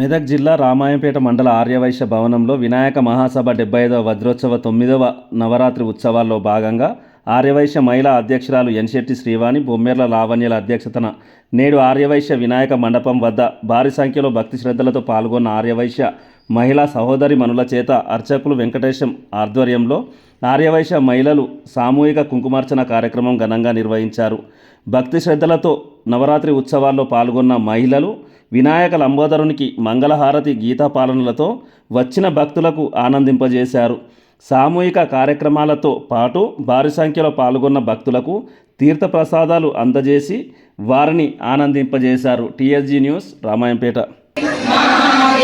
మెదక్ జిల్లా రామాయంపేట మండల ఆర్యవైశ్య భవనంలో వినాయక మహాసభ డెబ్బై ఐదవ వజ్రోత్సవ తొమ్మిదవ నవరాత్రి ఉత్సవాల్లో భాగంగా ఆర్యవైశ్య మహిళా అధ్యక్షురాలు ఎన్శెట్టి శ్రీవాణి బొమ్మెర్ల లావణ్యల అధ్యక్షతన నేడు ఆర్యవైశ్య వినాయక మండపం వద్ద భారీ సంఖ్యలో భక్తి శ్రద్ధలతో పాల్గొన్న ఆర్యవైశ్య మహిళా సహోదరి మనుల చేత అర్చకులు వెంకటేశం ఆధ్వర్యంలో ఆర్యవైశ్య మహిళలు సామూహిక కుంకుమార్చన కార్యక్రమం ఘనంగా నిర్వహించారు. భక్తి శ్రద్ధలతో నవరాత్రి ఉత్సవాల్లో పాల్గొన్న మహిళలు వినాయక లంబోదరునికి మంగళహారతి గీతాపాలనలతో వచ్చిన భక్తులకు ఆనందింపజేశారు. సామూహిక కార్యక్రమాలతో పాటు భారీ సంఖ్యలో పాల్గొన్న భక్తులకు తీర్థప్రసాదాలు అందజేసి వారిని ఆనందింపజేశారు. TSG news Ramayampet.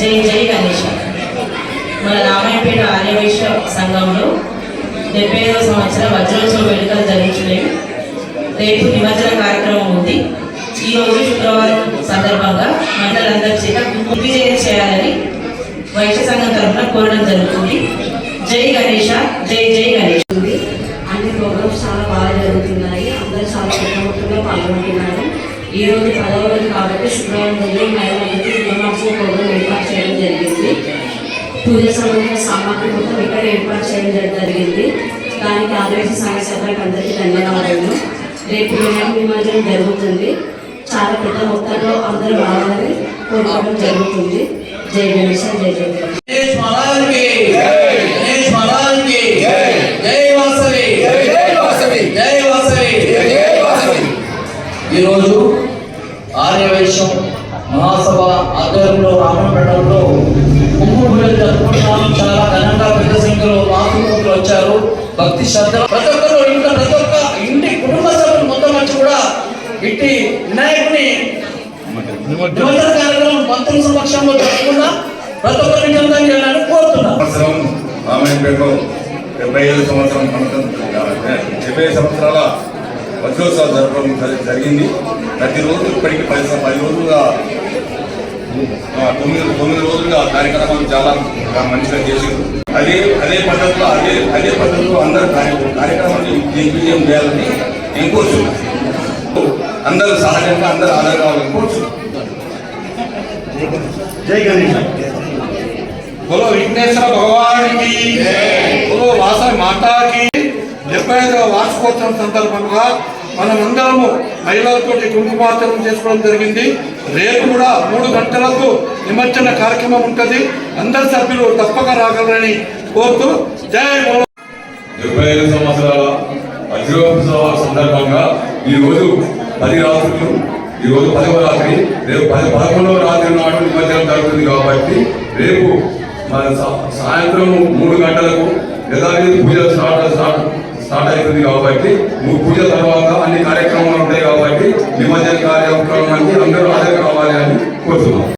జై జై గణేష. మన రామాయపేట ఆర్యవైశ్య సంఘంలో డెబ్బై ఐదవ సంవత్సరం వజ్రోత్సవ వేడుకలు జరుగుతున్నాయి రేపు నిమజ్జన కార్యక్రమం ఉంది. ఈ రోజు శుక్రవారం సందర్భంగా మహిళలందరి చేత విజయం చేయాలని వైశ్య సంఘం తరఫున కోరడం జరుగుతుంది. జై గణేష జై జై గణేష్. ఉంది అన్ని ప్రోగ్రామ్స్ చాలా బాగా జరుగుతున్నాయి. అందరూ చాలా పెద్ద మొత్తంలో పాల్గొంటున్నారు. ఈ రోజు పదవ రోజు కాబట్టి శుక్రవారం రోజు దినోత్సవ ప్రోగ్రాం ఏర్పాటు చేయడం జరిగింది. పూజ సంబంధించిన సామాగ్రి మొత్తం ఇక్కడ ఏర్పాటు చేయడం జరి- జరిగింది. దానికి ఆదివాసీ సంఘ సభ్యులకు అందరికీ ధన్యవాదాలు. రేపు వినాయక నిమజ్జనం జరుగుతుంది. చాలా పెద్ద మొత్తంలో అందరూ రావాలని కోరుకోవడం జరుగుతుంది. జై గణేష జై జై ఈరోజు ఆర్యవేశం మహాసభ ఆధ్వర్యంలో రామపేటలో కుంకుమ జరుపుకుంటున్నాం చాలా ఘనంగా పెద్ద సంఖ్యలో మహాత్ములు వచ్చారు. భక్తి శ్రద్ధ ప్రతి ఒక్కరు ఇంట్లో ప్రతి ఒక్క ఇంటి కుటుంబ సభ్యులు మొత్తం వచ్చి కూడా ఇట్టి వినాయకుని నిమజ్జన కార్యక్రమం పంతొమ్మిది సమక్షంలో జరగకుండా ప్రతి ఒక్కరు నిజంగా చేయాలని కోరుతున్నాం. సంవత్సరం రామాయణపేటలో డెబ్బై ఐదు సంవత్సరం డెబ్బై సంవత్సరాల వజ్రోత్సవాలు జరపడం జరి- జరిగింది. ప్రతిరోజు ఇప్పటికి పది పది రోజులుగా ఆ, తొమ్మిది తొమ్మిది రోజులుగా కార్యక్రమాలు చాలా మంచిగా చేసింది అదే అదే పద్ధతిలో అదే అదే పద్ధతిలో అందరూ కార్య- కార్యక్రమాన్ని దిగ్విజయం చేయాలని నేను కోరుతున్నాను అందరూ సహజంగా అందరూ ఆధార కావాలని కోరుతున్నాను బోలో విఘ్నేశ్వర భగవానికి బోలో వాసవి మాతాకి. డెబ్బై ఐదవ వార్షికోత్సవం సందర్భంగా మనమందరము మహిళలతోటి కుంకుమార్చనం చేసుకోవడం జరిగింది రేపు కూడా మూడు గంటలకు నిమజ్జన కార్యక్రమం ఉంటుంది. అందరి సభ్యులు తప్పక రాగలరని కోరుతూ జయ డెబ్బై ఐదు సంవత్సరాల వజ్రోత్సవ సందర్భంగా ఈ రోజు పది రాత్రులు ఈ రోజు పదవ రాత్రి రేపు పది పదకొండవ రాత్రి నాడు నిమజ్జనం జరుగుతుంది కాబట్టి రేపు మన సాయంత్రం మూడు గంటలకు యథావిధి పూజ స్టార్ట్ స్టార్ట్ అవుతుంది కాబట్టి మూడు పూజ తర్వాత అన్ని కార్యక్రమాలు ఉంటాయి కాబట్టి నిమజ్జన కార్యక్రమానికి అందరూ హాజరు కావాలి అని కోరుతున్నాం.